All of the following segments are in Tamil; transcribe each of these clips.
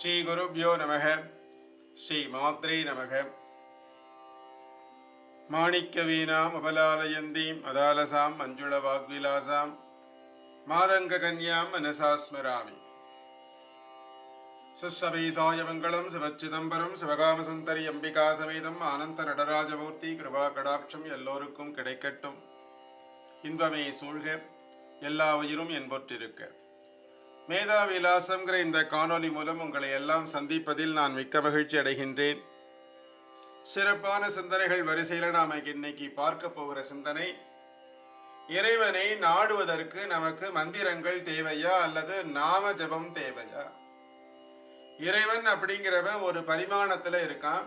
ஸ்ரீ குருப்யோ நமக. ஸ்ரீ மாத்ரே நமக. மாணிக்க வீணாம் அபலாலயந்தீம் அதாலசாம் மஞ்சுள வாக்விலாசாம். மாதங்க கன்யாம் மனசா ஸ்மராமி. சாயமங்கலம் சிவச்சிதம்பரம் சிவகாமசுந்தரி அம்பிகா சமேதம் ஆனந்த நடராஜமூர்த்தி கிருபா கடாட்சம் எல்லோருக்கும் கிடைக்கட்டும். இன்பமே சூழ்க எல்லா உயிரும் என்பொற்றிருக்க. மேதா விலாசம்ங்கிற இந்த காணொளி மூலம் உங்களை எல்லாம் சந்திப்பதில் நான் மிக்க மகிழ்ச்சி அடைகின்றேன். சிறப்பான சிந்தனைகள் வரிசையில் நாம் இன்னைக்கு பார்க்க போகிற சிந்தனை இறைவனை நாடுவதற்கு நமக்கு மந்திரங்கள் தேவையா அல்லது நாம ஜபம் தேவையா? இறைவன் அப்படிங்கிறவன் ஒரு பரிமாணத்துல இருக்கான்.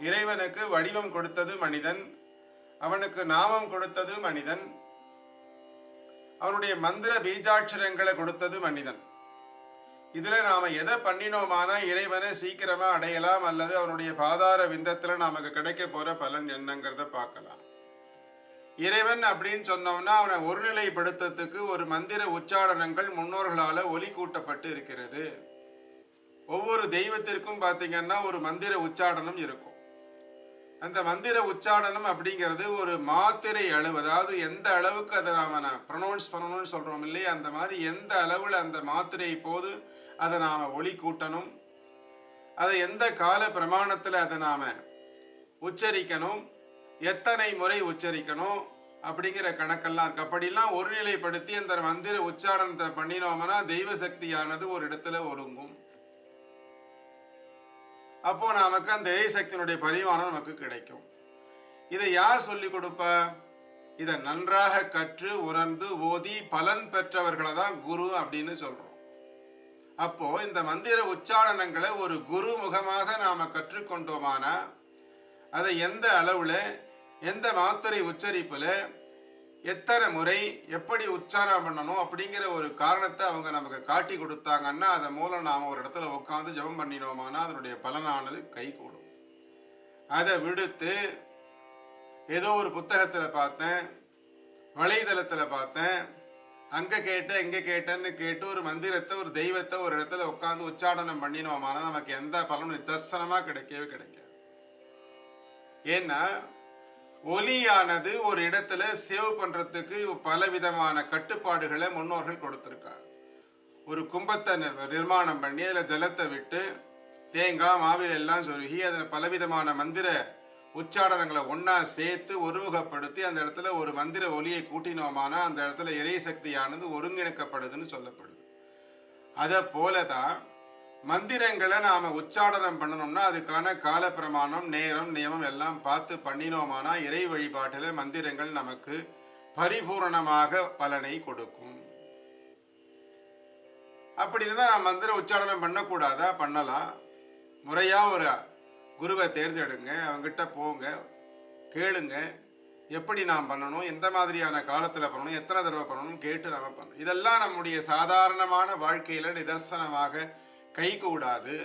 இறைவனுக்கு வடிவம் கொடுத்தது மனிதன் அவனுக்கு நாமம் கொடுத்தது மனிதன் அவனுடைய மந்திர பீஜாட்சரங்களை கொடுத்தது மனிதன். இதுல நாம எதை பண்ணினோமானா இறைவனை சீக்கிரமா அடையலாம் அல்லது அவனுடைய பாதார விந்தத்துல நமக்கு கிடைக்க போற பலன் என்னங்கிறத பார்க்கலாம். இறைவன் அப்படின்னு சொன்னோம்னா அவனை ஒருநிலைப்படுத்துறதுக்கு ஒரு மந்திர உச்சாரணங்கள் முன்னோர்களால ஒலி கூட்டப்பட்டு இருக்கிறது. ஒவ்வொரு தெய்வத்திற்கும் பார்த்தீங்கன்னா ஒரு மந்திர உச்சாடனம் இருக்கும். அந்த மந்திர உச்சாடனம் அப்படிங்கிறது ஒரு மாத்திரை அளவு. அதாவது எந்த அளவுக்கு அதை நாம் ப்ரொனவுன்ஸ் பண்ணணும்னு சொல்கிறோம் இல்லையா? அந்த மாதிரி எந்த அளவில் அந்த மாத்திரை போது அதை நாம் ஒளி கூட்டணும். அதை எந்த கால பிரமாணத்தில் அதை நாம் உச்சரிக்கணும்? எத்தனை முறை உச்சரிக்கணும்? அப்படிங்கிற கணக்கெல்லாம் இருக்கு. அப்படிலாம் ஒருநிலைப்படுத்தி அந்த மந்திர உச்சாரணத்தை பண்ணினோம்னா தெய்வ சக்தியானது ஒரு இடத்துல ஒருங்கும் அப்போ நமக்கு அந்த சக்தியினுடைய பரிமாணம் நமக்கு கிடைக்கும். இதை யார் சொல்லி கொடுப்ப? இதை நன்றாக கற்று உணர்ந்து ஓதி பலன் பெற்றவர்களை தான் குரு அப்படின்னு சொல்றோம். அப்போ இந்த மந்திர உச்சாரணங்களை ஒரு குரு முகமாக நாம கற்றுக்கொண்டோமானா அதை எந்த அளவுல எந்த மாத்திரை உச்சரிப்புல எத்தனை முறை எப்படி உச்சாரணம் பண்ணணும் அப்படிங்கிற ஒரு காரணத்தை அவங்க நமக்கு காட்டி கொடுத்தாங்கன்னா அதன் மூலம் நாம் ஒரு இடத்துல உட்காந்து ஜெபம் பண்ணினோமானா அதனுடைய பலனானது கை கூடும். அதை விடுத்து ஏதோ ஒரு புத்தகத்தில் பார்த்தேன் வலைதளத்தில் பார்த்தேன் அங்கே கேட்டேன் இங்கே கேட்டேன்னு கேட்டு ஒரு மந்திரத்தை ஒரு தெய்வத்தை ஒரு இடத்துல உட்காந்து உச்சாடனம் பண்ணினோமானா நமக்கு எந்த பலனும் நிதர்சனமாக கிடைக்கவே கிடைக்காது. ஏன்னா ஒலியானது ஒரு இடத்துல சேவ் பண்ணுறதுக்கு பல விதமான கட்டுப்பாடுகளை முன்னோர்கள் கொடுத்துருக்காங்க. ஒரு கும்பத்தை நி- நிர்மாணம் பண்ணி அதில் ஜலத்தை விட்டு தேங்காய் மாவில் எல்லாம் சொருகி அதில் பலவிதமான மந்திர உச்சாடனங்களை ஒன்றா சேர்த்து ஒருமுகப்படுத்தி அந்த இடத்துல ஒரு மந்திர ஒலியை கூட்டினோமானா அந்த இடத்துல இறை சக்தியானது ஒருங்கிணைக்கப்படுதுன்னு சொல்லப்படுது. அதை போல தான் மந்திரங்களை நாம உச்சாடனம் பண்ணணும்னா அதுக்கான கால பிரமாணம் நேரம் நியமம் எல்லாம் பார்த்து பண்ணினோமானா இறை வழிபாட்டில் மந்திரங்கள் நமக்கு பரிபூரணமாக பலனை கொடுக்கும். அப்படி இருந்தால் நான் மந்திர உச்சாடனம் பண்ணக்கூடாதா? பண்ணலாம். முறையா ஒரு குருவை தேர்ந்தெடுங்க அவங்ககிட்ட போங்க கேளுங்க. எப்படி நாம் பண்ணணும்? எந்த மாதிரியான காலத்தில் பண்ணணும்? எத்தனை தடவை பண்ணணும்? கேட்டு நாம் பண்ணணும். இதெல்லாம் நம்முடைய சாதாரணமான வாழ்க்கையில் நிதர்சனமாக கைகூடாது.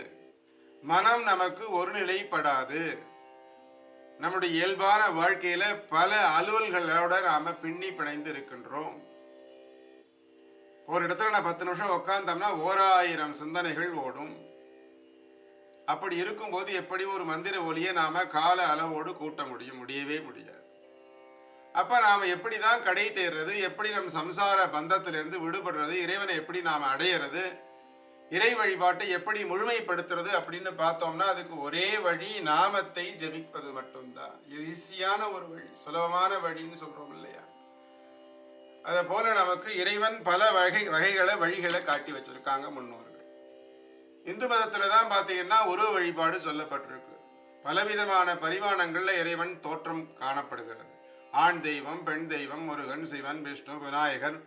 மனம் நமக்கு ஒருநிலைப்படாது. நம்முடைய இயல்பான வாழ்க்கையில பல அலுவல்களோட நாம பின்னி பிணைந்து இருக்கின்றோம் ஒரு இடத்துல நான் பத்து நிமிஷம் உட்காந்தோம்னா ஓராயிரம் சிந்தனைகள் ஓடும். அப்படி இருக்கும்போது எப்படி ஒரு மந்திர ஒலியை நாம கால அளவோடு கூட்ட முடியும் முடியவே முடியாது. அப்ப நாம எப்படி தான் கடை தேர்றது எப்படி நம் சம்சார பந்தத்திலிருந்து விடுபடுறது இறைவனை எப்படி நாம் அடையிறது இறை வழிபாட்டை எப்படி முழுமைப்படுத்துறது அப்படின்னு பார்த்தோம்னா அதுக்கு ஒரே வழி நாமத்தை ஜெபிப்பது மட்டும்தான். ஈஸியான ஒரு வழி சுலபமான வழின்னு சொல்றோம் இல்லையா? அதை போல நமக்கு இறைவன் பல வகை வகைகளை வழிகளை காட்டி வச்சிருக்காங்க முன்னோர்கள். இந்து மதத்துல தான் பார்த்தீங்கன்னா உருவ வழிபாடு சொல்லப்பட்டிருக்கு. பலவிதமான பரிமாணங்கள்ல இறைவன் தோற்றம் காணப்படுகிறது. ஆண் தெய்வம் பெண் தெய்வம் முருகன் சிவன் விஷ்ணு விநாயகர்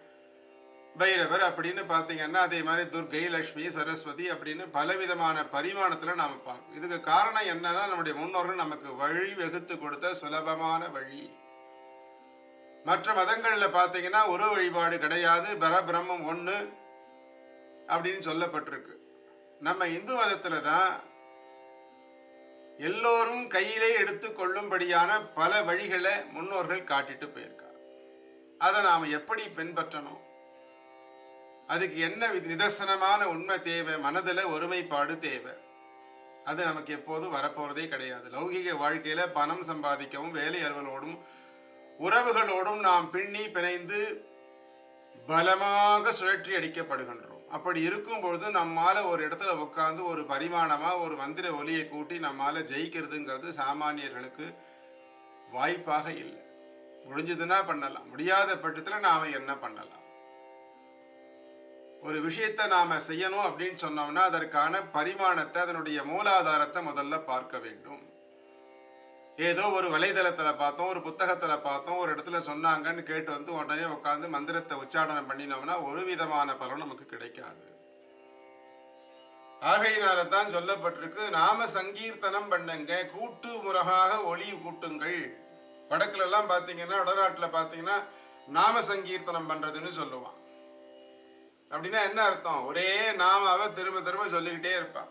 பைரவர் அப்படின்னு பார்த்தீங்கன்னா அதே மாதிரி துர்கை லக்ஷ்மி சரஸ்வதி அப்படின்னு பலவிதமான பரிமாணத்தில் நாம் பார்ப்போம். இதுக்கு காரணம் என்னன்னா நம்முடைய முன்னோர்கள் நமக்கு வழி வகுத்து கொடுத்த சுலபமான வழி. மற்ற மதங்களில் பார்த்தீங்கன்னா ஒரு வழிபாடு கிடையாது பரபிரம்மம் ஒன்று அப்படின்னு சொல்லப்பட்டிருக்கு. நம்ம இந்து மதத்தில் தான் எல்லோரும் கையிலே எடுத்துக்கொள்ளும்படியான பல வழிகளை முன்னோர்கள் காட்டிட்டு போயிருக்காங்க. அதை நாம் எப்படி பின்பற்றணும்? அதுக்கு என்ன நிதர்சனமான உண்மை தேவை? மனதில் ஒருமைப்பாடு தேவை. அது நமக்கு எப்போதும் வரப்போறதே கிடையாது. லௌகிக வாழ்க்கையில பணம் சம்பாதிக்கவும் வேலையர்களோடும் உறவுகளோடும் நாம் பின்னி பிணைந்து பலமாக சுழற்றி அடிக்கப்படுகின்றோம். அப்படி இருக்கும் பொழுது நம்மால ஒரு இடத்துல உட்கார்ந்து ஒரு பரிமாணமா ஒரு மந்திர ஒலியை கூட்டி நம்மால ஜெயிக்கிறதுங்கிறது சாமானியர்களுக்கு வாய்ப்பாக இல்லை. முடிஞ்சதுன்னா பண்ணலாம். முடியாத பட்சத்துல நாம என்ன பண்ணலாம்? ஒரு விஷயத்தை நாம செய்யணும் அப்படின்னு சொன்னோம்னா அதற்கான பரிமாணத்தை அதனுடைய மூலாதாரத்தை முதல்ல பார்க்க வேண்டும். ஏதோ ஒரு வலைதளத்துல பார்த்தோம் ஒரு புத்தகத்துல பார்த்தோம் ஒரு இடத்துல சொன்னாங்கன்னு கேட்டு வந்து உடனே உட்காந்து மந்திரத்தை உச்சாடனம் பண்ணினோம்னா ஒரு விதமான பலன் நமக்கு கிடைக்காது. ஆகையினால தான் சொல்லப்பட்டிருக்கு நாம சங்கீர்த்தனம் பண்ணுங்க கூட்டு முறகாக ஒளி கூட்டுங்கள் வடக்குல எல்லாம் பாத்தீங்கன்னா வடநாட்டுல பாத்தீங்கன்னா நாம சங்கீர்த்தனம் பண்றதுன்னு சொல்லுவான். அப்படின்னா என்ன அர்த்தம்? ஒரே நாமாவை திரும்ப திரும்ப சொல்லிக்கிட்டே இருப்பான்.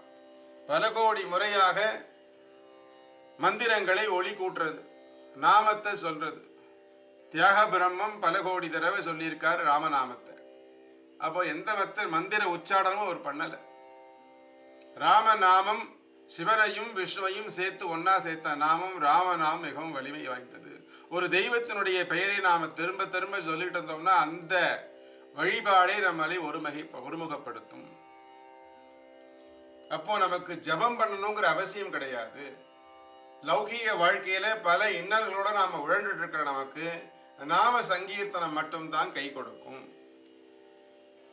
பல கோடி முறையாக மந்திரங்களை ஒளி கூட்டுறது நாமத்தை சொல்றது. தியாக பிரம்மம் பல கோடி தடவை சொல்லியிருக்காரு ராமநாமத்தை. அப்போ எந்த மத்த மந்திர உச்சாடனமும் அவர் பண்ணல. ராமநாமம் சிவனையும் விஷ்ணுவையும் சேர்த்து ஒன்னா சேர்த்த நாமம் ராமநாமம் மிகவும் வலிமை வாய்ந்தது. ஒரு தெய்வத்தினுடைய பெயரை நாம திரும்ப திரும்ப சொல்லிட்டு இருந்தோம்னா அந்த வழிபாடே நம்மளை ஒருமகை ஒருமுகப்படுத்தும். அப்போ நமக்கு ஜெபம் பண்ணணுங்கிற அவசியம் கிடையாது. லௌகீக வாழ்க்கையில பல இன்னல்களோட நாம உழண்டுட்டு இருக்கிற நமக்கு நாம சங்கீர்த்தனம் மட்டும்தான் கை கொடுக்கும்.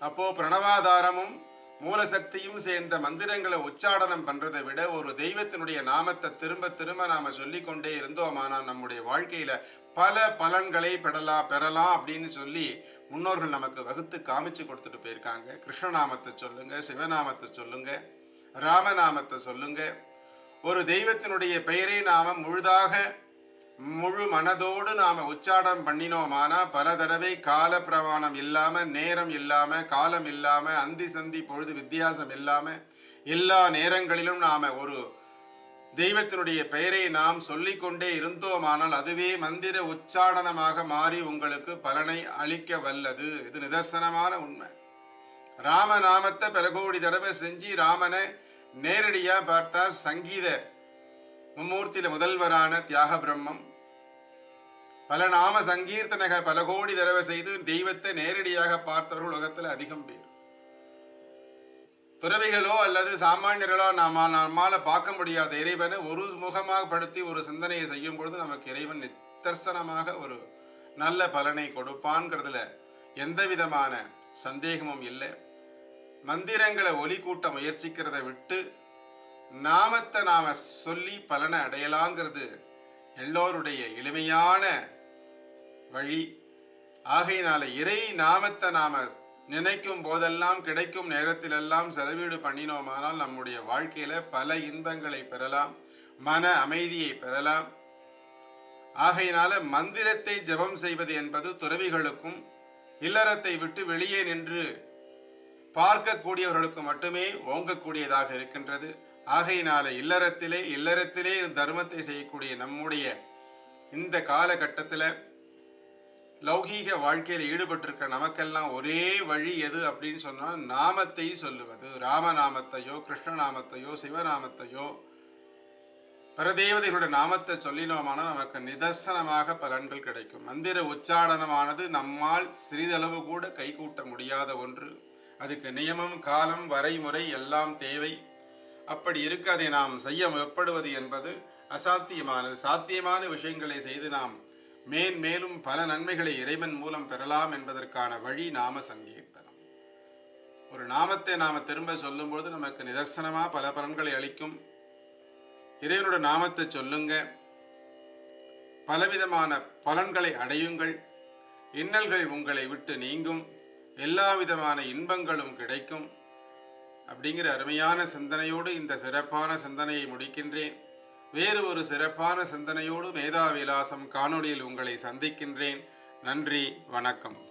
அப்போ பிரணவாதாரமும் மூலசக்தியும் சேர்ந்த மந்திரங்களை உச்சாடனம் பண்றதை விட ஒரு தெய்வத்தினுடைய நாமத்தை திரும்ப திரும்ப நாம சொல்லிக்கொண்டே கொண்டே இருந்தோமானா நம்முடைய வாழ்க்கையில பல பலன்களை பெறலாம் பெறலாம் அப்படின்னு சொல்லி முன்னோர்கள் நமக்கு வகுத்து காமிச்சு கொடுத்துட்டு போயிருக்காங்க. கிருஷ்ணநாமத்தை சொல்லுங்க சிவநாமத்தை சொல்லுங்க ராமநாமத்தை சொல்லுங்க. ஒரு தெய்வத்தினுடைய பெயரை நாம முழுதாக முழு மனதோடு நாம உச்சாடம் பண்ணினோமானா பல தடவை கால பிரமாணம் இல்லாம நேரம் இல்லாம காலம் இல்லாம அந்தி சந்தி பொழுது வித்தியாசம் இல்லாம எல்லா நேரங்களிலும் நாம ஒரு தெய்வத்தினுடைய பெயரை நாம் சொல்லிக்கொண்டே இருந்தோமானால் அதுவே மந்திர உச்சாடனமாக மாறி உங்களுக்கு பலனை அளிக்க வல்லது. இது நிதர்சனமான உண்மை. ராமநாமத்தை பல கோடி தடவை செஞ்சு ராமனை நேரடியா பார்த்தார் சங்கீத மும்மூர்த்தியில முதல்வரான தியாக பிரம்மம். பல நாம சங்கீர்த்தனக பல கோடி தடவை செய்து தெய்வத்தை நேரடியாக பார்த்தவர்கள் உலகத்துல அதிகம் பேர். துறவிகளோ அல்லது சாமானியர்களோ நாம நம்மால பார்க்க முடியாத இறைவனை ஒரு முகமாக படுத்தி ஒரு சிந்தனையை செய்யும் பொழுது நமக்கு இறைவன் நித்தர்சனமாக ஒரு நல்ல பலனை கொடுப்பான்ங்கிறதுல எந்த விதமான சந்தேகமும் இல்லை. மந்திரங்களை ஒலி கூட்ட முயற்சிக்கிறத விட்டு நாமத்தை நாம சொல்லி பலனை அடையலாங்கிறது எல்லோருடைய எளிமையான வழி. ஆகையினால இறை நாமத்தை நாம நினைக்கும் போதெல்லாம் கிடைக்கும் நேரத்திலெல்லாம் செலவீடு பண்ணினோமானால் நம்முடைய வாழ்க்கையில பல இன்பங்களை பெறலாம் மன அமைதியை பெறலாம். ஆகையினால மந்திரத்தை ஜெபம் செய்வது என்பது துறவிகளுக்கும் இல்லறத்தை விட்டு வெளியே நின்று பார்க்கக்கூடியவர்களுக்கு மட்டுமே ஓங்கக்கூடியதாக இருக்கின்றது. ஆகையினால இல்லறத்திலே இல்லறத்திலே தர்மத்தை செய்யக்கூடிய நம்முடைய இந்த காலகட்டத்தில் லௌகீக வாழ்க்கையில் ஈடுபட்டிருக்க நமக்கெல்லாம் ஒரே வழி எது அப்படின்னு சொன்னால் நாமத்தை சொல்லுவது. ராமநாமத்தையோ கிருஷ்ணநாமத்தையோ சிவநாமத்தையோ பரதேவதைகளுடைய நாமத்தை சொல்லினோமானால் நமக்கு நிதர்சனமாக பலன்கள் கிடைக்கும். மந்திர உச்சாடனமானது நம்மால் சிறிதளவு கூட கைகூட்ட முடியாத ஒன்று. அதுக்கு நியமம் காலம் வரைமுறை எல்லாம் தேவை. அப்படி இருக்க அதை நாம் செய்ய முற்படுவது என்பது அசாத்தியமானது. சாத்தியமான விஷயங்களை செய்து நாம் மேன் மேலும் பல நன்மைகளை இறைவன் மூலம் பெறலாம் என்பதற்கான வழி நாம சங்கீர்த்தனம். ஒரு நாமத்தை நாம திரும்ப சொல்லும்போது நமக்கு நிதர்சனமா பல பலன்களை அளிக்கும். இறைவனோட நாமத்தை சொல்லுங்க. பலவிதமான பலன்களை அடையுங்கள். இன்னல்கள் உங்களை விட்டு நீங்கும். எல்லா விதமான இன்பங்களும் கிடைக்கும். அப்படிங்கிற அருமையான சிந்தனையோடு இந்த சிறப்பான சிந்தனையை முடிக்கின்றேன். வேறு ஒரு சிறப்பான சிந்தனையோடு மேதா விலாசம் காணொளியில் உங்களை சந்திக்கின்றேன். நன்றி வணக்கம்.